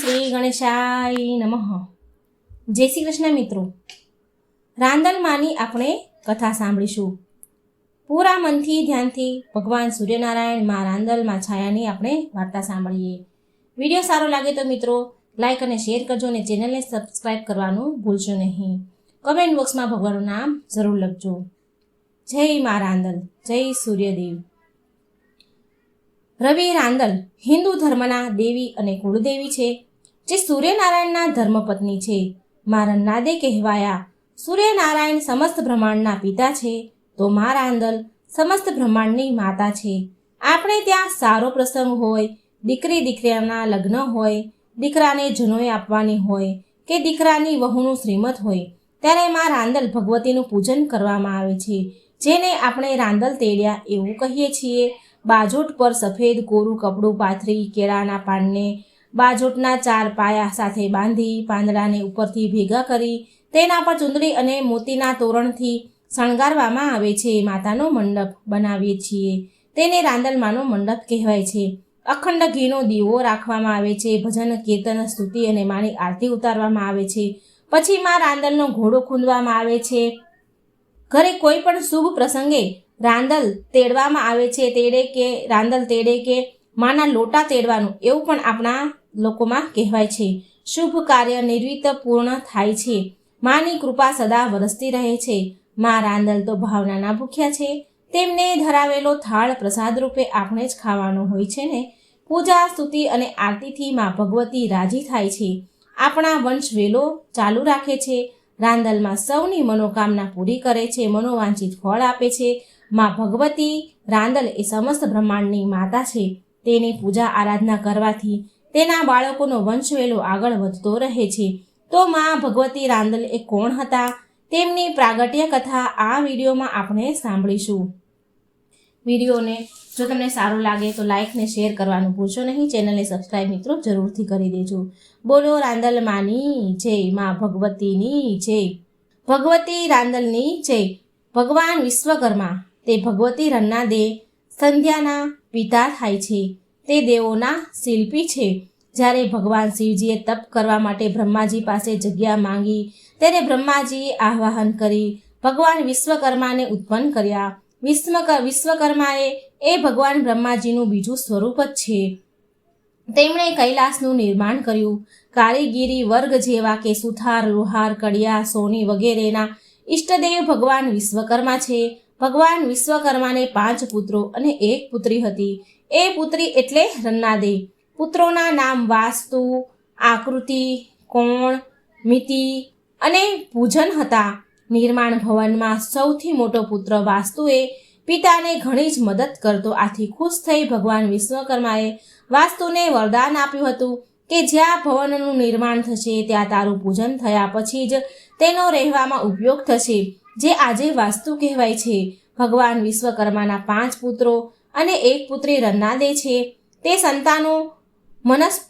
શ્રી ગણેશાય નમઃ. જય શ્રી કૃષ્ણ મિત્રો. રાંદલમાંની આપણે કથા સાંભળીશું. પૂરા મનથી ધ્યાનથી ભગવાન સૂર્યનારાયણમાં રાંદલમાં છાયાની આપણે વાર્તા સાંભળીએ. વીડિયો સારો લાગે તો મિત્રો લાઈક અને શેર કરજો અને ચેનલને સબસ્ક્રાઈબ કરવાનું ભૂલશો નહીં. કમેન્ટ બોક્સમાં ભગવાનનું નામ જરૂર લખજો. જય મા રાંદલ જય સૂર્યદેવ. રવિ રાંદલ હિન્દુ ધર્મના દેવી અને કુળદેવી છે. જે સૂર્યનારાયણના ધર્મપત્ની છે. નાદે કહેવાયા, સૂર્યનારાયણ સમસ્ત બ્રહ્માંડના પિતા છે, તો મારાંદલ સમસ્ત બ્રહ્માંડની માતા છે. આપણે ત્યાં સારો પ્રસંગ હોય, દીકરી દીકરાના લગ્ન હોય, દીકરાને જનોય આપવાની હોય, કે દીકરાની વહુનું શ્રીમત હોય, ત્યારે મા રાંદલ ભગવતીનું પૂજન કરવામાં આવે છે. જેને આપણે રાંદલ તેડ્યા એવું કહીએ છીએ. બાજોટ પર સફેદ કોરું કપડું, પાથરી, કેળાના પાનને બાજોટના ચાર પાયા સાથે બાંધી પાંદડાને ઉપરથી ભેગા કરી તેના પર ચુંદડી અને મોતીના તોરણથી શણગારવામાં આવે છે. માતાનો મંડપ બનાવીએ છીએ. તેને રાંદલમાનો મંડપ કહેવાય છે. અખંડ ઘીનો દીવો રાખવામાં આવે છે. ભજન, કીર્તન, સ્તુતિ અને માની આરતી ઉતારવામાં આવે છે. પછી માં રાંદલનો ઘોડો ખૂંદવામાં આવે છે. ઘરે કોઈ પણ શુભ પ્રસંગે રાંદલ તેડવામાં આવે છે. તેડે કે રાંદલ તેડે કે માના લોટા તેડવાનું, એવું પણ આપણા લોકોમાં કહેવાય છે. શુભ કાર્ય નિર્વિત પૂર્ણ થાય છે. માની કૃપા સદા વરસતી રહે છે. મા રાંદલ તો ભાવનાના ભૂખ્યા છે. તેમને ધરાવેલો થાળ પ્રસાદ રૂપે આપણે જ ખાવાનો હોય છે ને? પૂજા, સ્તુતિ અને આરતીથી મા ભગવતી રાજી થાય છે. આપણા વંશ વેલો ચાલુ રાખે છે. રાંદલમાં સૌની મનોકામના પૂરી કરે છે. મનોવાંછિત ફળ આપે છે. માં ભગવતી રાંદલ એ સમસ્ત બ્રહ્માંડની માતા છે. તેની પૂજા આરાધના કરવાથી તેના બાળકોનો વંશવેલો આગળ વધતો રહે છે. તો માં ભગવતી રાંદલ એ કોણ હતા? તેમની પ્રાગટ્ય કથા આ વિડીયોમાં આપણે સાંભળીશું. વિડીયોને જો તમને સારું લાગે તો લાઇકને શેર કરવાનું ભૂલશો નહીં. ચેનલને સબસ્ક્રાઈબ મિત્રો જરૂરથી કરી દેજો. બોલો રાંદલ માની જય, માં ભગવતીની જય. ભગવતી રાંદલની જય. ભગવાન વિશ્વકર્મા, તે ભગવતી રન્ના દે સંધ્યાના પિતા થાય છે. તે દેવોના શિલ્પી છે. જ્યારે ભગવાન શિવજીએ તપ કરવા માટે બ્રહ્માજી પાસે જગ્યા માંગી, ત્યારે બ્રહ્માજીએ આહ્વાન કરી, ભગવાન વિશ્વકર્માને ઉત્પન્ન કર્યા. વિશ્વ વિશ્વકર્માએ એ ભગવાન બ્રહ્માજીનું બીજું સ્વરૂપ જ છે. તેમણે કૈલાસનું નિર્માણ કર્યું. કારીગીરી વર્ગ જેવા કે સુથાર લુહાર, કડિયા, સોની વગેરેના ઈષ્ટદેવ ભગવાન વિશ્વકર્મા છે. ભગવાન વિશ્વકર્માને પાંચ પુત્રો અને એક પુત્રી હતી. એ પુત્રી એટલે રન્નાદે. પુત્રોના નામ વાસ્તુ, આકૃતિ, કોણ, મિતિ અને પૂજન હતા. નિર્માણ ભવનમાં સૌથી મોટો પુત્ર વાસ્તુએ પિતાને ઘણી જ મદદ કરતો. આથી ખુશ થઈ ભગવાન વિશ્વકર્માએ વાસ્તુને વરદાન આપ્યું હતું કે જ્યાં ભવનનું નિર્માણ થશે ત્યાં તારું પૂજન થયા પછી જ તેનો રહેવામાં ઉપયોગ થશે. જે આજે વાસ્તુ કહેવાય છે. ભગવાન વિશ્વકર્માના પાંચ પુત્રો અને એક પુત્રી રન્નાદે છે. તે સંતાનો મનસ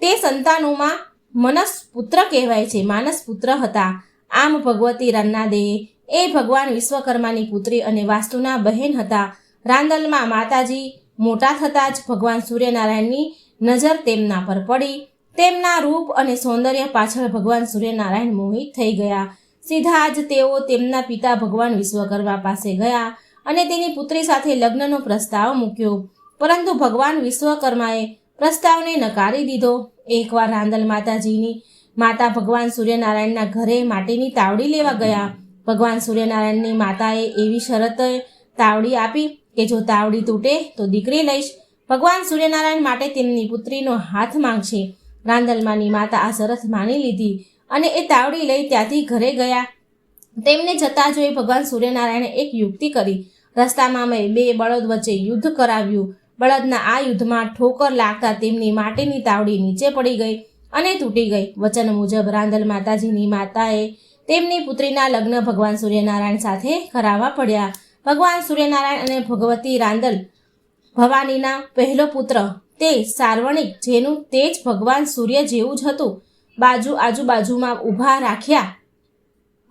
તે સંતાનોમાં મનસ પુત્ર કહેવાય છે. માનસ પુત્ર હતા. આમ ભગવતી રન્નાદે એ ભગવાન વિશ્વકર્માની પુત્રી અને વાસ્તુના બહેન હતા. રાંદલમાં માતાજી મોટા થતાં જ ભગવાન સૂર્યનારાયણની નજર તેમના પર પડી. તેમના રૂપ અને સૌંદર્ય પાછળ ભગવાન સૂર્યનારાયણ મોહિત થઈ ગયા. સીધા જ તેઓ તેમના પિતા ભગવાન વિશ્વકર્મા પાસે ગયા અને તેની પુત્રી સાથે લગ્નનો પ્રસ્તાવ મૂક્યો. પરંતુ ભગવાન વિશ્વકર્માએ પ્રસ્તાવને નકારી દીધો. એકવાર રાંદલ માતાજીની માતા ભગવાન સૂર્યનારાયણના ઘરે માટીની તાવડી લેવા ગયા. ભગવાન સૂર્યનારાયણની માતાએ એવી શરત તાવડી આપી કે જો તાવડી તૂટે તો દીકરી લઈશ. ભગવાન સૂર્યનારાયણ માટે તેમની પુત્રીનો હાથ માંગશે. રાંદલમાની માતા આ શરત માની લીધી. અને એ તાવડી લઈ ત્યાંથી ઘરે ગયા. તેમને જતા જોઈ ભગવાન સૂર્યનારાયણે એક યુક્તિ કરી. રસ્તામાં મેં બે બળદ વચ્ચે યુદ્ધ કરાવ્યું. બળદના આ યુદ્ધમાં ઠોકર લાગતા તેમની માટીની તાવડી નીચે પડી ગઈ અને તૂટી ગઈ. વચન મુજબ રાંદલ માતાજીની માતાએ તેમની પુત્રીના લગ્ન ભગવાન સૂર્યનારાયણ સાથે કરાવવા પડ્યા. ભગવાન સૂર્યનારાયણ અને ભગવતી રાંદલ ભવાનીના પહેલો પુત્ર. તે સાર્વણિક, જેનું તેજ ભગવાન સૂર્ય જેવું જ હતું. બાજુ આજુબાજુમાં ઊભા રાખ્યા.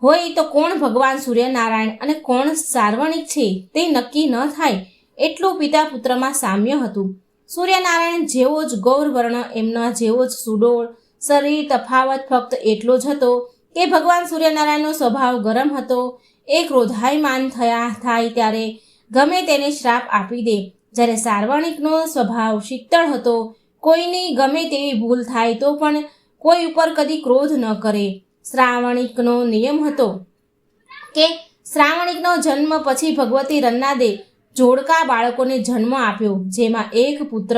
હોય તો કોણ ભગવાન સૂર્યનારાયણ અને કોણ સાર્વણિક છે તે નક્કી ન થાય એટલું પિતા પુત્રમાં સામ્ય હતું. સૂર્યનારાયણ જેવો જ ગૌરવર્ણ, એમના જેવો જ સુડોળ, શરીર, તફાવત ફક્ત એટલો જ હતો કે ભગવાન સૂર્યનારાયણનો સ્વભાવ ગરમ હતો. એ ક્રોધાયમાન થયા થાય ત્યારે ગમે તેને શ્રાપ આપી દે. જ્યારે સાર્વણિકનો સ્વભાવ શીતળ હતો, કોઈની ગમે તેવી ભૂલ થાય તો પણ કોઈ ઉપર કદી ક્રોધ ન કરે. શ્રાવણિકનો નિયમ હતો કે શ્રાવણિકનો જન્મ પછી ભગવતી રન્નાદે જોડકા બાળકોને જન્મ આપ્યો, જેમાં એક પુત્ર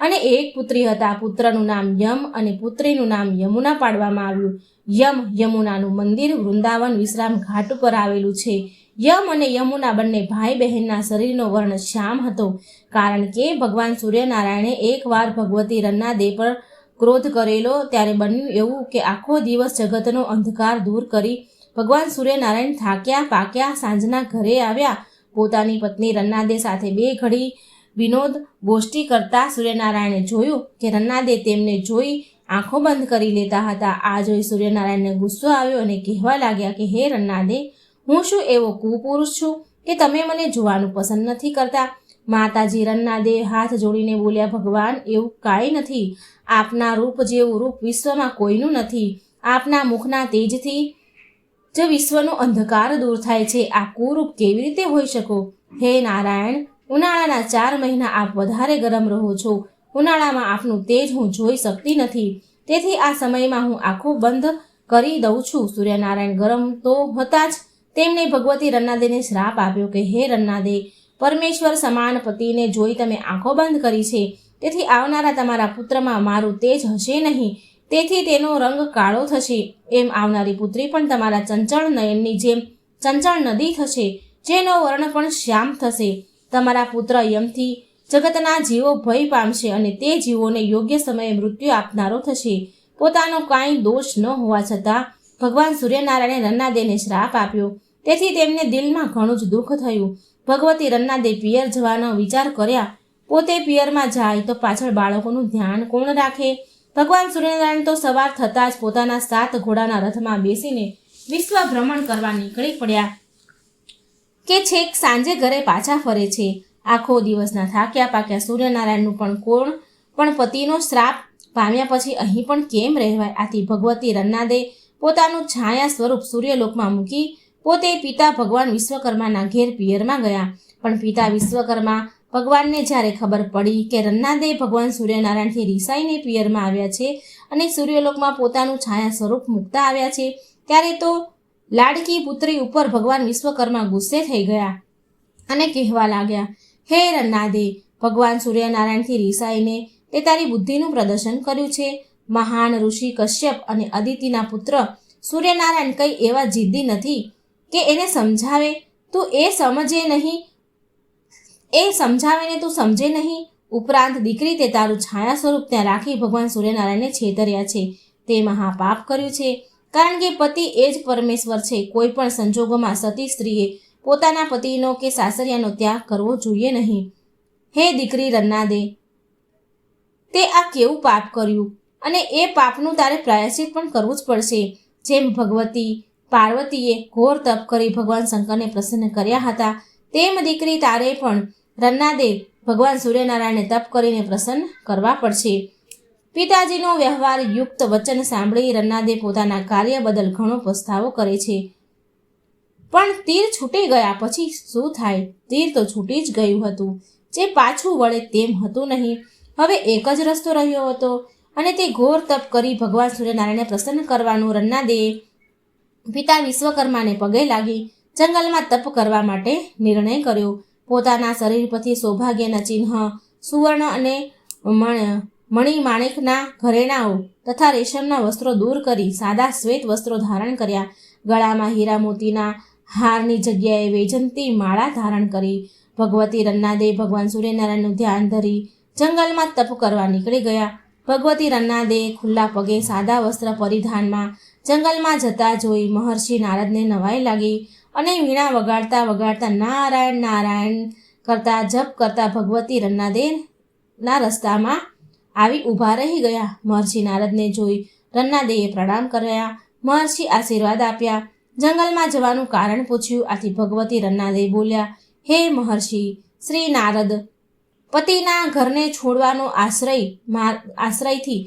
અને એક પુત્રી હતા. પુત્રનું નામ યમ અને પુત્રીનું નામ યમુના પાડવામાં આવ્યું. યમ યમુનાનું મંદિર વૃંદાવન વિશ્રામ ઘાટ ઉપર આવેલું છે. યમ અને યમુના બંને ભાઈ બહેનના શરીરનો વર્ણ શ્યામ હતો. કારણ કે ભગવાન સૂર્યનારાયણે એકવાર ભગવતી રન્નાદે પર ક્રોધ કરેલો, ત્યારે બન્યું એવું કે આખો દિવસ જગતનો અંધકાર દૂર કરી ભગવાન સૂર્યનારાયણ થાક્યા, પાક્યા, સાંજના ઘરે આવ્યા. પોતાની પત્ની રન્નાદે સાથે બે ઘડી વિનોદ ગોષ્ઠી કરતા સૂર્યનારાયણે જોયું કે રન્નાદે તેમને જોઈ આંખો બંધ કરી લેતા હતા. આ જોઈ સૂર્યનારાયણને ગુસ્સો આવ્યો અને કહેવા લાગ્યા કે, હે રન્નાદે, હું શું એવો કુપુરુષ છું કે તમે મને જોવાનું પસંદ નથી કરતા? માતાજી રન્નાદે હાથ જોડીને બોલ્યા, ભગવાન, એવું કાંઈ નથી. આપના રૂપ જેવું રૂપ વિશ્વમાં કોઈનું નથી. આપના મુખના તેજથી જ વિશ્વનો અંધકાર દૂર થાય છે. આ કુરૂપ કેવી રીતે હોઈ શકો? હે નારાયણ, ઉનાળાના ચાર મહિના આપ વધારે ગરમ રહો છો. ઉનાળામાં આપનું તેજ હું જોઈ શકતી નથી. તેથી આ સમયમાં હું આંખો બંધ કરી દઉં છું. સૂર્યનારાયણ ગરમ તો હતા જ. તેમણે ભગવતી રન્નાદેને શ્રાપ આપ્યો કે, હે રન્નાદે પરમેશ્વર સમાન પતિને જોઈ તમે આંખો બંધ કરી છે. તેથી આવનારા તમારા પુત્રમાં મારું તેજ હશે નહીં. તેથી તેનો રંગ કાળો થશે. એમ આવનારી પુત્રી પણ તમારા ચંચળ નયનની જેમ ચંચળ નદી થશે, જેનો વર્ણ પણ શ્યામ થશે. તમારા પુત્ર યમથી જગતના જીવો ભય પામશે અને તે જીવોને યોગ્ય સમયે મૃત્યુ આપનારો થશે. પોતાનો કાંઈ દોષ ન હોવા છતાં ભગવાન સૂર્યનારાયણે રન્નાદેને શ્રાપ આપ્યો. તેથી તેમને દિલમાં ઘણું જ દુઃખ થયું. ભગવતી રન્નાદે પિયર જવાનો વિચાર કર્યા. પોતે પિયરમાં જાય તો પાછળ બાળકોનું ધ્યાન કોણ રાખે? ભગવાન સૂર્યનારાયણ તો સવાર થતાં જ પોતાના સાત ઘોડાના રથમાં બેસીને વિશ્વ ભ્રમણ કરવા નીકળી પડ્યા. કે છેક સાંજે ઘરે પાછા ફરે છે. આખો દિવસના થાક્યા પાક્યા સૂર્યનારાયણનું પણ કોણ? પણ પતિનો શ્રાપ પામ્યા પછી અહીં પણ કેમ રહેવાય? આથી ભગવતી રન્નાદે પોતાનું છાયા સ્વરૂપ સૂર્યલોકમાં મૂકી પોતે પિતા ભગવાન વિશ્વકર્માના ઘેર પિયરમાં ગયા. પણ પિતા વિશ્વકર્મા ભગવાનને જ્યારે ખબર પડી કે રન્નાદે ભગવાન સૂર્યનારાયણથી રિસાઈને પિયરમાં આવ્યા છે અને સૂર્યલોકમાં પોતાનું છાયા સ્વરૂપ મૂકતા આવ્યા છે, ત્યારે તો લાડકી પુત્રી ઉપર ભગવાન વિશ્વકર્મા ગુસ્સે થઈ ગયા અને કહેવા લાગ્યા, હે રન્નાદે, ભગવાન સૂર્યનારાયણથી રિસાઈને તે તારી બુદ્ધિનું પ્રદર્શન કર્યું છે. મહાન ઋષિ કશ્યપ અને અદિતિના પુત્ર સૂર્યનારાયણ કંઈ એવા જિદ્દી નથી. કે એને સમજાવે, તું એ સમજે નહીં. એ સમજાવીને તું સમજે નહીં. ઉપરાંત દીકરી તે તારું છાયા સ્વરૂપ ત્યાં રાખી ભગવાન સૂર્યનારાયણને છેતર્યા છે. તે મહાપાપ કર્યું છે. કારણ કે પતિ એ જ પરમેશ્વર છે. કોઈ પણ સંજોગોમાં સતી સ્ત્રીએ પોતાના પતિનો કે સાસરિયાનો ત્યાગ કરવો જોઈએ નહીં. હે દીકરી રન્નાદે તે આ કેવું પાપ કર્યું? અને એ પાપનું તારે પ્રાયશ્ચિત પણ કરવું જ પડશે. જેમ ભગવતી પાર્વતીએ ઘોર તપ કરી ભગવાન શંકરને પ્રસન્ન કર્યા હતા. તેમ દીકરી તારે પણ રન્નાદે ભગવાન સૂર્યનારાયણને તપ કરીને પ્રસન્ન કરવા પડશે. પિતાજીનો વ્યવહાર યુક્ત વચન સાંભળી રન્નાદે પોતાના કાર્ય બદલ ઘણો પસ્તાવો કરે છે. પણ તીર છૂટી ગયા પછી શું થાય? તીર તો છૂટી જ ગયું હતું. જે પાછું વળે તેમ હતું નહીં. હવે એક જ રસ્તો રહ્યો હતો અને તે ઘોર તપ કરી ભગવાન સૂર્યનારાયણને પ્રસન્ન કરવાનું રન્નાદે પિતા વિશ્વકર્માને પગે લાગી જંગલમાં તપ કરવા માટે નિર્ણય કર્યો. પોતાના શરીર પરથી સૌભાગ્યના ચિહ્ન, સુવર્ણ અને મણ મણિ માણેકના ઘરેણાઓ તથા રેશમના વસ્ત્રો દૂર કરી સાદા શ્વેત વસ્ત્રો ધારણ કર્યા. ગળામાં હીરા મોતીના હારની જગ્યાએ વૈજંતી માળા ધારણ કરી. ભગવતી રન્નાદે ભગવાન સૂર્યનારાયણનું ધ્યાન ધરી જંગલમાં તપ કરવા નીકળી ગયા. ભગવતી રન્નાદે ખુલ્લા પગે સાદા વસ્ત્ર પરિધાનમાં જંગલમાં જતા જોઈ મહર્ષિ નારદને નવાઈ લાગી અને વીણા વગાડતા વગાડતા નારાયણ નારાયણ કરતા જપ કરતા ભગવતી રન્નાદેના રસ્તામાં આવી ઊભા રહી ગયા. મહર્ષિ નારદને જોઈ રન્નાદેએ પ્રણામ કર્યા. મહર્ષિ આશીર્વાદ આપ્યા. જંગલમાં જવાનું કારણ પૂછ્યું. આથી ભગવતી રન્નાદે બોલ્યા, હે મહર્ષિ, શ્રી નારદ, પતિના ઘરને છોડવાનો આશ્રય આશ્રયથી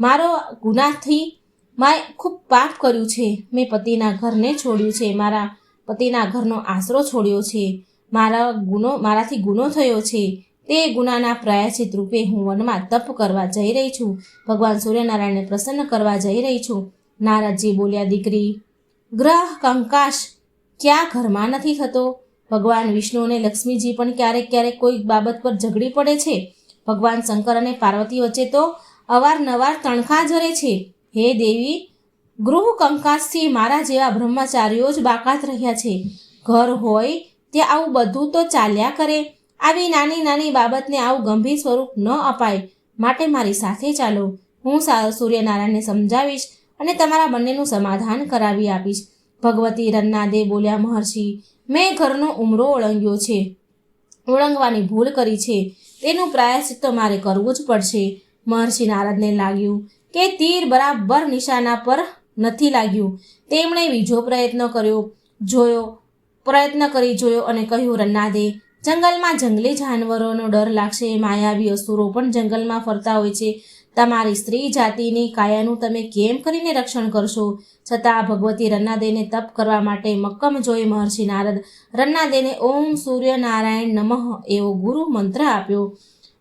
મારો ગુનાથી મેં ખૂબ પાપ કર્યું છે. મેં પતિના ઘરને છોડ્યું છે. મારા પતિના ઘરનો આશરો છોડ્યો છે. મારા ગુનો, મારાથી ગુનો થયો છે. તે ગુનાના પ્રાયશ્ચિત રૂપે હું વનમાં તપ કરવા જઈ રહી છું. ભગવાન સૂર્યનારાયણને પ્રસન્ન કરવા જઈ રહી છું. નારદજી બોલ્યા, દીકરી, ગ્રહ કંકાશ ક્યાં ઘરમાં નથી થતો? ભગવાન વિષ્ણુ અને લક્ષ્મીજી પણ ક્યારેક ક્યારેક કોઈ બાબત પર ઝઘડી પડે છે. ભગવાન શંકર અને પાર્વતી વચ્ચે તો અવારનવાર તણખા જરે છે. હે દેવી, ગૃહ કંકાસથી મારા જેવા બ્રહ્મચારીઓ જ બાકાત રહ્યા છે. ઘર હોય ત્યાં આવું બધું તો ચાલ્યા કરે. આવી નાની નાની બાબતને આવું ગંભીર સ્વરૂપ ન અપાય. માટે મારી સાથે ચાલો. હું સૂર્યનારાયણને સમજાવીશ અને તમારા બંનેનું સમાધાન કરાવી આપીશ. ભગવતી રન્નાદે બોલ્યા, મહર્ષિ, મેં ઘરનો ઉમરો ઓળંગ્યો છે. ઓળંગવાની ભૂલ કરી છે. તેનું પ્રાયશ્ચિત તો મારે કરવું જ પડશે. મહર્ષિ નારદને લાગ્યું કે તીર બરાબર નિશાના પર નથી લાગ્યું. તેમણે બીજો પ્રયત્ન કર્યો, જોયો, પ્રયત્ન કરી જોયો અને કહ્યું, રન્નાદે, જંગલમાં જંગલી જાનવરોનો ડર લાગશે, માયાવી અસુરો પણ જંગલમાં ફરતા હોય છે. તમારી સ્ત્રી જાતિની કાયાનું તમે કેમ કરીને રક્ષણ કરશો? છતાં ભગવતી રન્નાદેને તપ કરવા માટે મક્કમ જોઈ મહર્ષિ નારદ રન્નાદેને ઓમ સૂર્યનારાયણ નમઃ એવો ગુરુ મંત્ર આપ્યો.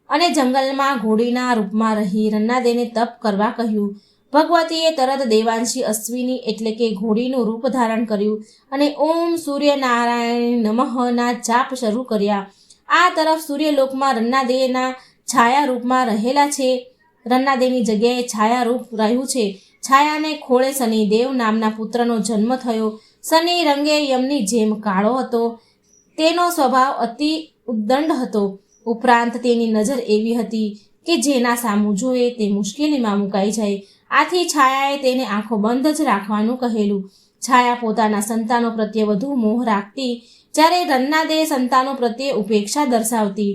અને જંગલમાં ઘોડીના રૂપમાં રહી રન્નાદેને તપ કરવા કહ્યું. ભગવતીએ તરત દેવાંશી અશ્વિની એટલે કે ઘોડીનું રૂપ ધારણ કર્યું અને ઓમ સૂર્યનારાયણ નમઃના જાપ શરૂ કર્યા. આ તરફ સૂર્યલોકમાં રન્નાદેના છાયા રૂપમાં રહેલા છે. રન્નાદેની જગ્યાએ છાયા રૂપ રહ્યું છે. છાયાને ખોળે શનિદેવ નામના પુત્રનો જન્મ થયો. શનિ રંગે યમની જેમ કાળો હતો. તેનો સ્વભાવ અતિ ઉદ્દંડ હતો. ઉપરાંત તેની નજર એવી હતી કે જેના સામું જોઈએ તે મુશ્કેલીમાં મુકાઈ જાય. આથી છાયાએ તેને આંખો બંધ જ રાખવાનું કહેલું. છાયા પોતાના સંતાનો પ્રત્યે વધુ મોહ રાખતી, જ્યારે રન્નાદે સંતાનો પ્રત્યે ઉપેક્ષા દર્શાવતી.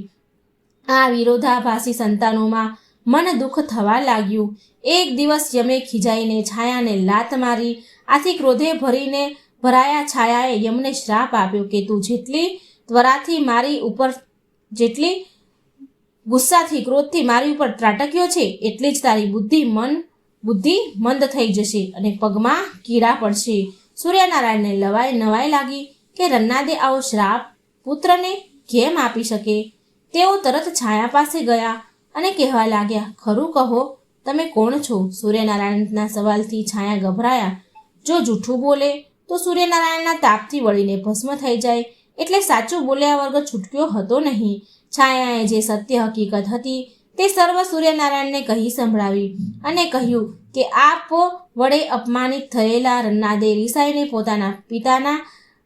આ વિરોધાભાસી સંતાનોમાં મન દુઃખ થવા લાગ્યું. એક દિવસ યમે ખીજાઈને છાયાને લાત મારી, આથી ક્રોધે ભરીને ભરાયા છાયાએ યમને શ્રાપ આપ્યો કે તું જેટલી ત્વરાથી મારી ઉપર જેટલી ગુસ્સાથી, ક્રોધથી મારી ઉપર ત્રાટક્યો છે, એટલી જ તારી બુદ્ધિ મન, બુદ્ધિ મંદ થઈ જશે અને પગમાં કીડા પડશે. સૂર્યનારાયણને લવાઈ નવાઈ લાગી કે રન્નાદે આવો શ્રાપ પુત્રને કેમ આપી શકે? તેઓ તરત છાયા પાસે ગયા અને કહેવા લાગ્યા, ખરું કહો, તમે કોણ છો? સૂર્યનારાયણના સવાલથી છાયા ગભરાયા. જો જૂઠું બોલે, તો સૂર્યનારાયણના તાપથી વળીને ભસ્મ થઈ જાય. એટલે સાચું બોલ્યા વગર છૂટક્યો હતો નહીં. છાયાએ જે સત્ય હકીકત હતી તે સર્વ સૂર્યનારાયણને કહી સંભળાવી અને કહ્યું કે આપ વડે અપમાનિત થયેલા રન્નાદે રીસાઈને પોતાના પિતાના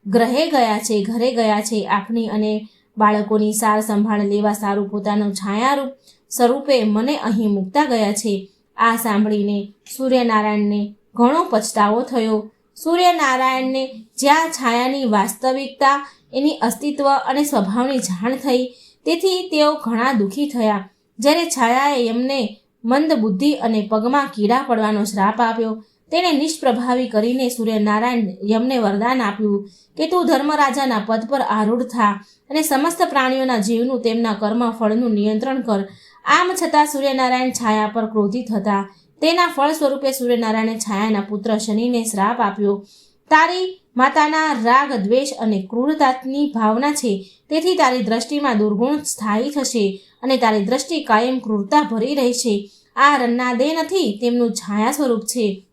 ગ્રહે ગયા છે, ઘરે ગયા છે આપની અને બાળકોની સાર સંભાળ લેવા સારું પોતાનું છાયારૂપ સ્વરૂપે મને અહીં મૂકતા ગયા છે. આ સાંભળીને સૂર્યનારાયણને ઘણો પછતાવો થયો. સૂર્યનારાયણને જ્યાં છાયાની વાસ્તવિકતા, એની અસ્તિત્વ અને સ્વભાવની જાણ થઈ, તેથી તેઓ ઘણા દુઃખી થયા. જ્યારે છાયાએ એમને મંદ બુદ્ધિ અને પગમાં કીડા પડવાનો શ્રાપ આપ્યો, તેણે નિષ્પ્રભાવી કરીને સૂર્યનારાયણ યમને વરદાન આપ્યું કે તું ધર્મરાજાના પદ પર આરૂઢ થા અને સમસ્ત પ્રાણીઓના જીવનું તેમના કર્મ ફળનું નિયંત્રણ કર. આમ છતાં સૂર્યનારાયણ છાયા પર ક્રોધિત હતા. તેના ફળ સ્વરૂપે સૂર્યનારાયણે છાયાના પુત્ર શનિને શ્રાપ આપ્યો. તારી માતાના રાગ, દ્વેષ અને ક્રૂરતાની ભાવના છે. તેથી તારી દ્રષ્ટિમાં દુર્ગુણ સ્થાયી થશે અને તારી દ્રષ્ટિ કાયમ ક્રૂરતા ભરી રહી છે આ રન્નાદે નથી, તેમનું છાયા સ્વરૂપ છે.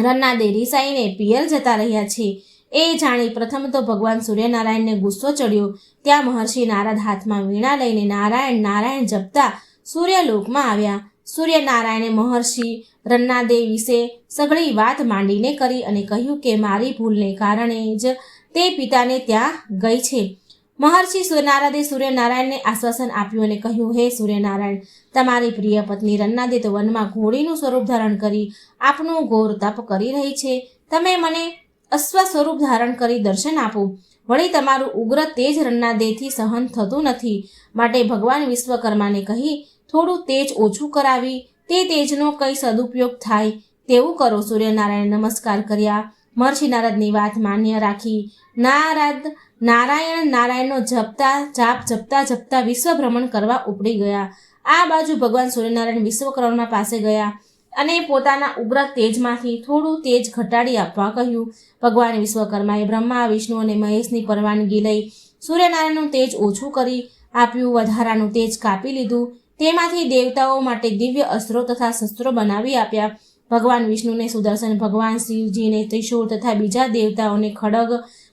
રન્નાદે રિસાઈને પિયર જતા રહ્યા છે. એ જાણી પ્રથમ તો ભગવાન સૂર્યનારાયણને ગુસ્સો ચડ્યો. ત્યાં મહર્ષિ નારદ હાથમાં વીણા લઈને નારાયણ નારાયણ જપતા સૂર્યલોકમાં આવ્યા. સૂર્યનારાયણે મહર્ષિ રન્નાદે વિશે સઘળી વાત માંડીને કરી અને કહ્યું કે મારી ભૂલને કારણે જ તે પિતાને ત્યાં ગઈ છે. મહર્ષિ નારદે સૂર્યનારાયણને આશ્વાસન આપ્યું અને કહ્યું, હે સૂર્યનારાયણ, તમારી પ્રિય પત્ની રન્નાદે તો વનમાં ઘોડીનું સ્વરૂપ ધારણ કરી આપનું ઘોર તપ કરી રહી છે. તમે મને અશ્વ સ્વરૂપ ધારણ કરી દર્શન આપો. વળી તમારું ઉગ્ર તેજ રન્નાદેથી સહન થતું નથી. માટે ભગવાન વિશ્વકર્માને કહી થોડું તેજ ઓછું કરાવી, તે તેજનો કંઈ સદુપયોગ થાય તેવું કરો સૂર્યનારાયણ નમસ્કાર કર્યા. મહર્ષિ નારદની વાત માન્ય રાખી. નારદ, નારાયણ, નારાયણનો જપતા, જાપ જપતા જપતા વિશ્વ ભ્રમણ કરવા ઉપડી ગયા. આ બાજુ ભગવાન સૂર્યનારાયણ વિશ્વકર્મા પાસે ગયા અને પોતાના ઉગ્ર તેજમાંથી થોડું તેજ ઘટાડી આપવા કહ્યું. ભગવાન વિશ્વકર્માએ બ્રહ્મા, વિષ્ણુ અને મહેશની પરવાનગી લઈ સૂર્યનારાયણનું તેજ ઓછું કરી આપ્યું. વધારાનું તેજ કાપી લીધું. તેમાંથી દેવતાઓ માટે દિવ્ય અસ્ત્રો તથા શસ્ત્રો બનાવી આપ્યા. ભગવાન વિષ્ણુને સુદર્શન, ભગવાન શિવજીને ત્રિશૂળ તથા બીજા દેવતાઓને ખડગ,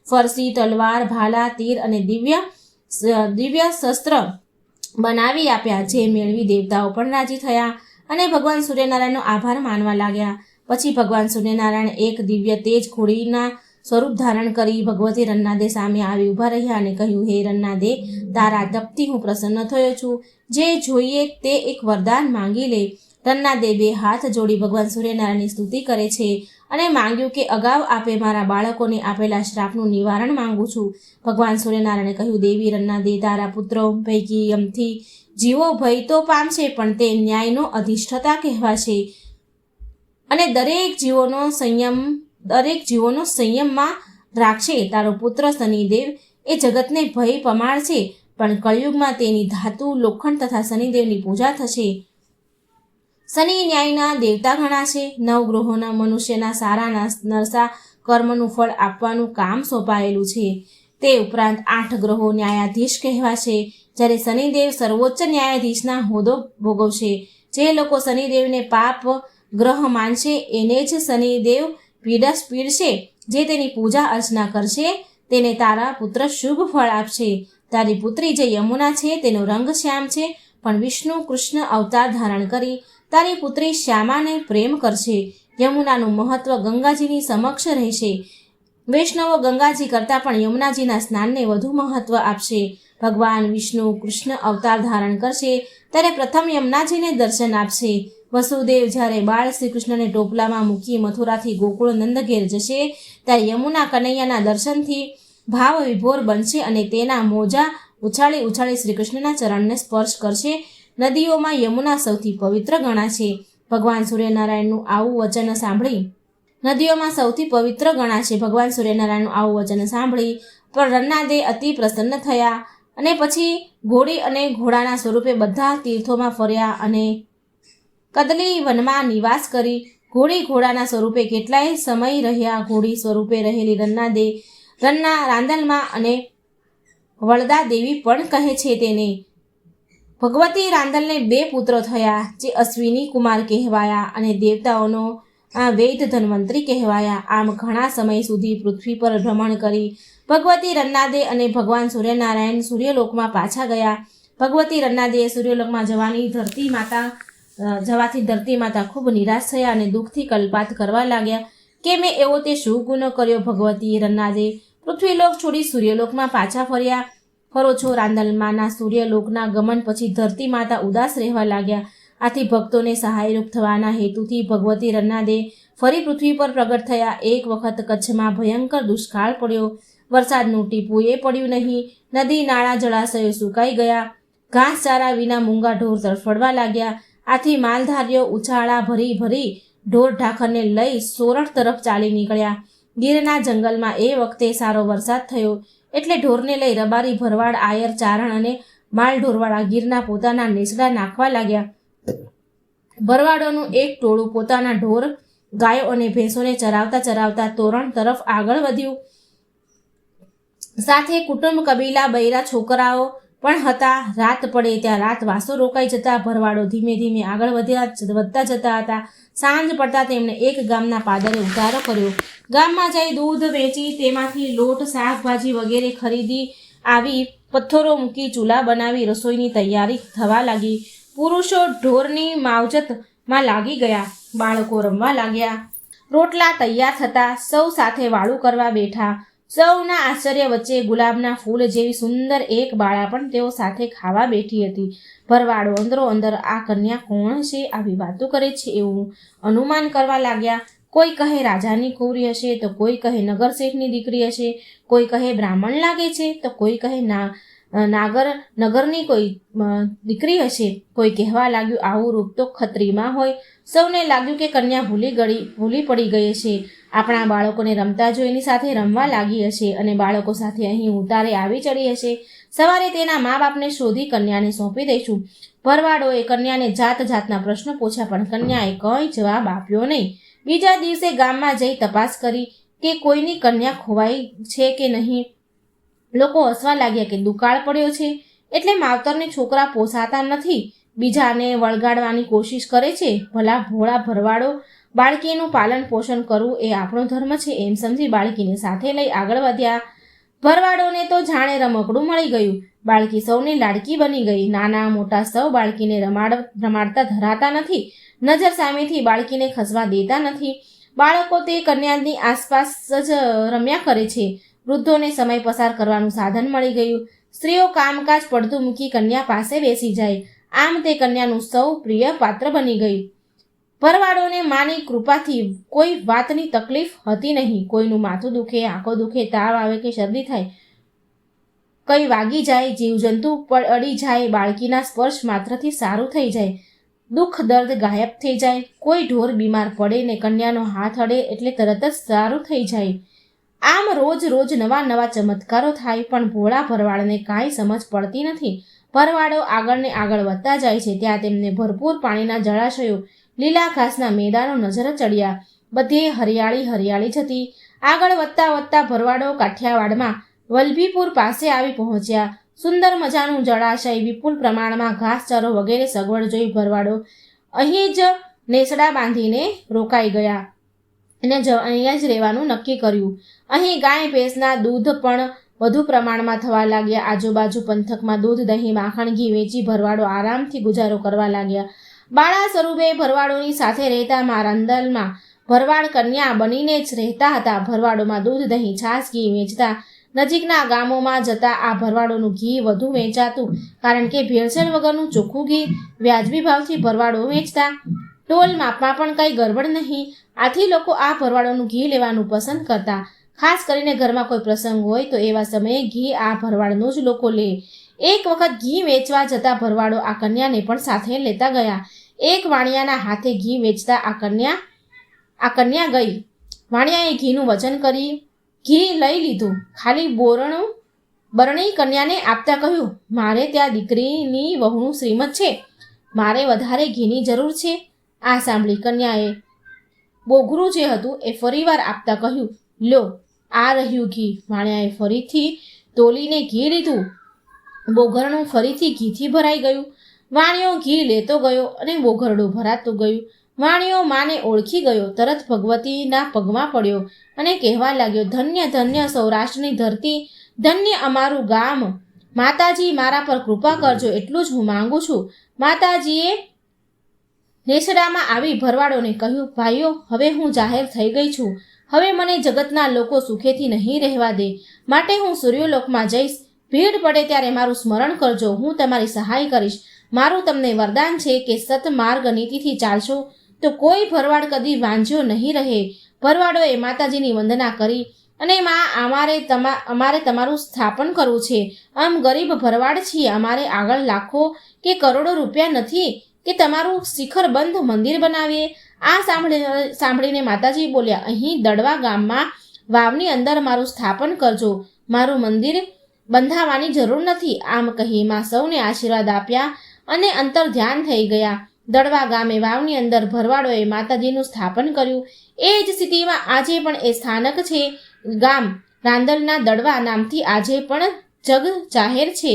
ફરસી, તલવાર, ભાલા, તીર અને દિવ્ય દિવ્ય શસ્ત્ર બનાવી આપ્યા, જે મેળવી દેવતાઓ પણ રાજી થયા અને ભગવાન સૂર્યનારાયણનો આભાર માનવા લાગ્યા. પછી ભગવાન સૂર્યનારાયણ એક દિવ્ય તેજ ઘોડીના સ્વરૂપ ધારણ કરી ભગવતી રન્નાદે સામે આવી ઊભા રહ્યા અને કહ્યું, હે રન્નાદે, તારા તપથી હું પ્રસન્ન થયો છું. જે જોઈએ તે એક વરદાન માંગી લે. રન્નાદે બે હાથ જોડી ભગવાન સૂર્યનારાયણની સ્તુતિ કરે છે અને માંગ્યું કે અગાઉ આપે મારા બાળકોને આપેલા શ્રાપનું નિવારણ માંગુ છું. ભગવાન સૂર્યનારાયણે કહ્યું, દેવી રન્નાદે, તારા પુત્રો પૈકી યમથી જીવો ભય તો પામશે પણ તે ન્યાયનો અધિષ્ઠતા કહેવાશે. અને દરેક જીવોનો સંયમ દરેક જીવોનો સંયમમાં રાખશે. તારો પુત્ર શનિદેવ એ જગતને ભય પમાડશે, પણ કળિયુગમાં તેની ધાતુ, લોખંડ તથા શનિદેવની પૂજા થશે. શનિ ન્યાયના દેવતા ગણાશે. નવગ્રહોના મનુષ્યના સારા નરસા કર્મનું ફળ આપવાનું કામ સોંપાયેલું છે. તે ઉપરાંત આઠ ગ્રહો ન્યાયાધીશ કહેવાશે, જ્યારે શનિદેવ સર્વોચ્ચ ન્યાયાધીશના હોદ્દો ભોગવશે. જે લોકો શનિદેવને પાપ ગ્રહ માનશે, એને જ શનિદેવ પીડા પીડશે જે તેની પૂજા અર્ચના કરશે, તેને તારા પુત્ર શુભ ફળ આપશે. તારી પુત્રી જે યમુના છે, તેનો રંગ શ્યામ છે, પણ વિષ્ણુ કૃષ્ણ અવતાર ધારણ કરી તારી પુત્રી શ્યામાને પ્રેમ કરશે. યમુનાનું મહત્વ ગંગાજીની સમક્ષ રહેશે. વૈષ્ણવો ગંગાજી કરતાં પણ યમુનાજીના સ્નાનને વધુ મહત્વ આપશે. ભગવાન વિષ્ણુ કૃષ્ણ અવતાર ધારણ કરશે, ત્યારે પ્રથમ યમુનાજીને દર્શન આપશે. વસુદેવ જ્યારે બાળ શ્રી કૃષ્ણને ટોપલામાં મૂકી મથુરાથી ગોકુળ નંદ ઘેર જશે, ત્યારે યમુના કનૈયાના દર્શનથી ભાવ વિભોર બનશે અને તેના મોજા ઉછાળી ઉછાળી શ્રીકૃષ્ણના ચરણને સ્પર્શ કરશે. નદીઓમાં યમુના સૌથી પવિત્ર ગણાશે. ભગવાન સૂર્યનારાયણનું આવું વચન સાંભળી. નદીઓમાં સૌથી પવિત્ર ગણાશે. ભગવાન સૂર્યનારાયણનું આવું વચન સાંભળી. પણ રન્નાદે અતિ પ્રસન્ન થયા અને પછી ઘોડી અને ઘોડાના સ્વરૂપે બધા તીર્થોમાં ફર્યા અને કદલી વનમાં નિવાસ કરી ઘોડી ઘોડાના સ્વરૂપે કેટલાય સમય રહ્યા ઘોડી સ્વરૂપે રહેલી રન્નાદે રન્ના રાંદલમાં અને વળદા દેવી પણ કહે છે તેને. ભગવતી રાંદલને બે પુત્રો થયા, જે અશ્વિની કુમાર કહેવાયા અને દેવતાઓનો આ વેદ ધન્વંતરી કહેવાયા. આમ ઘણા સમય સુધી પૃથ્વી પર ભ્રમણ કરી ભગવતી રન્નાદે અને ભગવાન સૂર્યનારાયણ સૂર્યલોકમાં પાછા ગયા. ભગવતી રન્નાદેએ સૂર્યલોકમાં જવાની ધરતી માતા જવાથી ધરતી માતા ખૂબ નિરાશ થયા અને દુઃખથી કલ્પાત કરવા લાગ્યા કે મેં એવો તે શું ગુનો કર્યો? ભગવતી રન્નાદે પૃથ્વીલોક છોડી સૂર્યલોકમાં પાછા ફર્યા. ફરો છો રાંદલમાના સૂર્યલોકના ગમન પછી ધરતી માતા ઉદાસ રહેવા લાગ્યા. આથી ભક્તોને સહાયરૂપ થવાના હેતુથી ભગવતી રન્નાદે ફરી પૃથ્વી પર પ્રગટ થયા. એક વખત કચ્છમાં ભયંકર દુષ્કાળ પડ્યો. વરસાદનું ટીપું એ પડ્યું નહીં. નદી, નાળા, જળાશયો સુકાઈ ગયા. ઘાસચારા વિના મૂંગા ઢોર તડફડવા લાગ્યા. આથી માલધારીઓ ઉછાળા ભરી ભરી ઢોર ઢાખરને લઈ સોરઠ તરફ ચાલી નીકળ્યા. ગીરના જંગલમાં એ વખતે સારો વરસાદ થયો એટલે ઢોરને લઈ રબારી ભરવાડ, આયર, ચારણ અને માલ ઢોરવાળા ગીરના પોતાના નેસડા નાખવા લાગ્યા. ભરવાડોનું એક ટોળું પોતાના ઢોર, ગાયો અને ભેંસોને ચરાવતા ચરાવતા તોરણ તરફ આગળ વધ્યું. સાથે કુટુંબ, કબીલા, બૈરા, છોકરાઓ પણ હતા, રાત પડે ત્યાં રાત વાસો રોકાઈ જતા, ભરવાડો ધીમે ધીમે આગળ વધ્યા વધતા જતા હતા. સાંજ પડતા તેમણે એક ગામના પાદરે ઉતારો કર્યો. ગામમાં જઈ દૂધ વેચી તેમાંથી લોટ, શાકભાજી વગેરે ખરીદી આવી પથ્થરો મૂકી ચૂલા બનાવી રસોઈની તૈયારી થવા લાગી. પુરુષો ઢોરની માવજતમાં લાગી ગયા, બાળકો રમવા લાગ્યા. રોટલા તૈયાર થતા સૌ સાથે વાળું કરવા બેઠા. સૌના આશ્ચર્ય વચ્ચે ગુલાબના ફૂલ જેવી સુંદર એક બાળા પણ તેઓ સાથે ખાવા બેઠી હતી. ભરવાડો અંદરો અંદર આ કન્યા કોણ છે આવી વાતો કરે છે એવું અનુમાન કરવા લાગ્યા. કોઈ કહે રાજાની કુંવરી હશે તો કોઈ કહે નગરશેઠની દીકરી હશે. કોઈ કહે બ્રાહ્મણ લાગે છે તો કોઈ કહે ના. નાગર, નગરની કોઈ દીકરી હશે? કોઈ કહેવા લાગ્યું, આવું રૂપ તો ખત્રીમાં હોય. સૌને લાગ્યું કે કન્યા ભૂલી ગળી, ભૂલી પડી ગઈ હશે. આપણા બાળકોને રમતા જોઈની સાથે રમવા લાગી હશે અને બાળકો સાથે અહીં ઉતારે આવી ચડી હશે, સવારે તેના મા બાપને શોધી કન્યાને સોંપી દઈશું. ભરવાડોએ કન્યાને જાત જાતના પ્રશ્નો પૂછ્યા, પણ કન્યાએ કંઈ જવાબ આપ્યો નહીં. બીજા દિવસે ગામમાં જઈ તપાસ કરી કે કોઈની કન્યા ખોવાઈ છે કે નહીં. લોકો હસવા લાગ્યા કે દુકાળ પડ્યો છે એટલે માવતરને છોકરા પોસાતા નથી. બીજાને વળગાડવાની કોશિશ કરે છે. ભલા ભોળા ભરવાડો, બાળકીનું પાલન પોષણ કરવું એ આપણો ધર્મ છે એમ સમજી બાળકીને સાથે લઈ આગળ વધ્યા. ભરવાડોને તો જાણે રમકડું મળી ગયું. બાળકી સૌને લાડકી બની ગઈ. નાના મોટા સૌ બાળકીને રમાડ, રમાડતા ધરાતા નથી. નજર સામેથી બાળકીને ખસવા દેતા નથી. બાળકો તે કન્યાની આસપાસ જ રમ્યા કરે છે. વૃદ્ધોને સમય પસાર કરવાનું સાધન મળી ગયું. સ્ત્રીઓ કામકાજ પડતું મૂકી કન્યા પાસે બેસી જાય. આમ તે કન્યાનું સૌ પ્રિય પાત્ર બની ગયું. ભરવાડોને માની કૃપાથી કોઈ વાતની તકલીફ હતી નહીં. કોઈનું માથું દુખે, આંખો દુખે, તાવ આવે કે શરદી થાય, કંઈ વાગી જાય, જીવજંતુ અડી જાય, બાળકીના સ્પર્શ માત્રથી સારું થઈ જાય, દુઃખ, દર્દ ગાયબ થઈ જાય, કોઈ ઢોર બીમાર પડે ને કન્યાનો હાથ અડે એટલે તરત જ સારું થઈ જાય. આમ રોજ રોજ નવા નવા ચમત્કારો થાય, પણ ભોળા ભરવાડને કાંઈ સમજ પડતી નથી. ભરવાડો આગળ ને આગળ વધતા જાય છે, ત્યાં તેમને ભરપૂર પાણીના જળાશયો, લીલા ઘાસના મેદાનો નજર ચડ્યા. બધે હરિયાળી હરિયાળી જતી. આગળ વધતા વધતા ભરવાડો કાઠિયાવાડમાં વલભીપુર પાસે આવી પહોંચ્યા. સુંદર મજાનું જળાશય, વિપુલ પ્રમાણમાં ઘાસચારો વગેરે સગવડ જોઈ ભરવાડો અહીં જ નેસડા બાંધીને રોકાઈ ગયા. અને અહીંયા જ રહેવાનું નક્કી કર્યું. અહીં ગાય, ભેંસના દૂધ પણ વધુ પ્રમાણમાં થવા લાગ્યા. આજુબાજુ પંથકમાં દૂધ, દહીં, માખણ, ઘી વેચી ભરવાડો આરામથી ગુજારો કરવા લાગ્યા. બાળા સ્વરૂપે ભરવાડોની સાથે રહેતા મારંદલમાં ભરવાડ કન્યા બનીને જ રહેતા હતા. ભરવાડોમાં દૂધ, દહીં, છાશ, ઘી વેચતા નજીકના ગામોમાં જતા આ ભરવાડોનું ઘી વધુ વેચાતું કારણ કે ભેળસેળ વગરનું ચોખ્ખું ઘી વ્યાજબી ભાવથી ભરવાડો વેચતા. ટોલ માપમાં પણ કંઈ ગરબડ નહીં. આથી લોકો આ ભરવાડોનું ઘી લેવાનું પસંદ કરતા. ખાસ કરીને ઘરમાં કોઈ પ્રસંગ હોય તો એવા સમયે ઘી આ ભરવાડનું જ લોકો લે. એક વખત ઘી વેચવા જતા ભરવાડો આ કન્યાને પણ સાથે લેતા ગયા. એક વાણિયાના હાથે ઘી વેચતા આ કન્યા આ કન્યા ગઈ. વાણિયાએ ઘીનું વજન કરી, ઘી લઈ લીધું. ખાલી બોરણું, બરણી કન્યાને આપતા કહ્યું, મારે ત્યાં દીકરીની વહુનું શ્રીમત છે. મારે વધારે ઘીની જરૂર છે. આ સાંભળી કન્યાએ બોઘરું જે હતું એ ફરીવાર આપતા કહ્યું લો આ રહ્યું ઘી. વાણિયાએ ફરીથી તોલીને ઘી લીધું. બોઘરણું ફરીથી ઘીથી ભરાઈ ગયું. વાણિયો ઘી લેતો ગયો અને બોઘરડું ભરાતું ગયું. વાણિયો માને ઓળખી ગયો. તરત ભગવતીના પગમાં પડ્યો અને કહેવા લાગ્યો, ધન્ય ધન્ય સૌરાષ્ટ્રની ધરતી, ધન્ય અમારું ગામ. માતાજી મારા પર કૃપા કરજો, એટલું જ હું માંગુ છું. માતાજીએ નેસડામાં આવી ભરવાડોને કહ્યું, ભાઈઓ, હવે હું જાહેર થઈ ગઈ છું. હવે મને જગતના લોકો સુખેથી નહીં રહેવા દે. માટે હું સૂર્યલોકમાં જઈશ. ભીડ પડે ત્યારે મારું સ્મરણ કરજો. હું તમારી સહાય કરીશ. મારું તમને વરદાન છે કે સતમાર્ગ નીતિથી ચાલશો. તો કોઈ ભરવાડ કદી વાંઝ્યો નહીં રહે. ભરવાડોએ માતાજીની વંદના કરી અને માં અમારે તમા, અમારે તમારું સ્થાપન કરવું છે. આમ ગરીબ ભરવાડ છીએ. અમારે આગળ લાખો કે કરોડો રૂપિયા નથી કે તમારું શિખરબંધ મંદિર બનાવીએ. આ સાંભળી, સાંભળીને માતાજી બોલ્યા, અહીં દડવા ગામમાં વાવની અંદર મારું સ્થાપન કરજો. મારું મંદિર બંધાવાની જરૂર નથી. આમ કહી માં સૌને આશીર્વાદ આપ્યા અને અંતર ધ્યાન થઈ ગયા. દડવા ગામે વાવની અંદર ભરવાડોએ માતાજીનું સ્થાપન કર્યું. એ જ સ્થિતિમાં આજે પણ એ સ્થાનક છે. ગામ રાંદલના દડવા નામથી આજે પણ જગ જાહેર છે.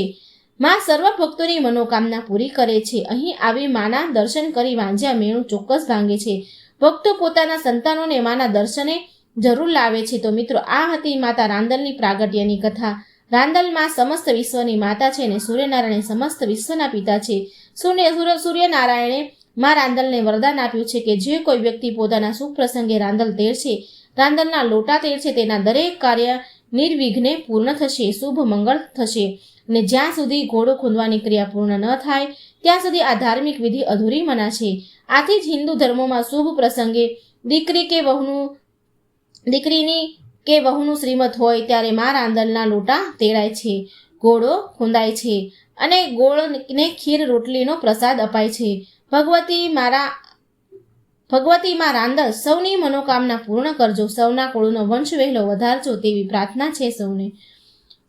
માં સર્વ ભક્તોની મનોકામના પૂરી કરે છે. અહીં આવી માના દર્શન કરી વાંજ્યા મેણું ચોક્કસ ભાંગે છે. ભક્તો પોતાના સંતાનોને માના દર્શને જરૂર લાવે છે. તો મિત્રો, આ હતી માતા રાંદલની પ્રાગટ્યની કથા. રાંદલમાં સમસ્ત વિશ્વની માતા છે અને સૂર્યનારાયણ સમસ્ત વિશ્વના પિતા છે. સૂર્ય સૂર્ય, સૂર્યનારાયણે મા રાંદલને વરદાન આપ્યું છે કે જે કોઈ વ્યક્તિ પોતાના શુભ પ્રસંગે રાંદલ તેર છે. રાંદલના લોટા તેર છે. તેના દરેક કાર્ય નિર્વિઘ્ને પૂર્ણ થશે. શુભ મંગળ થશે. અને જ્યાં સુધી ઘોડો ખૂંદવાની ક્રિયા પૂર્ણ ન થાય, ત્યાં સુધી આ ધાર્મિક વિધિ અધૂરી મનાશે. આથી જ હિન્દુ ધર્મોમાં શુભ પ્રસંગે દીકરી કે વહુનું, દીકરીની કે વહુનું શ્રીમત હોય ત્યારે મા રાંદલના લોટા તેડાય છે ગોળો ખૂંદાય છે અને ગોળને ખીર રોટલીનો પ્રસાદ અપાય છે. ભગવતી મારા, ભગવતી માં રાંદલ, સૌની મનોકામના પૂર્ણ કરજો. સૌના કુળનો વંશ વહેલો વધારજો તેવી પ્રાર્થના છે સૌને.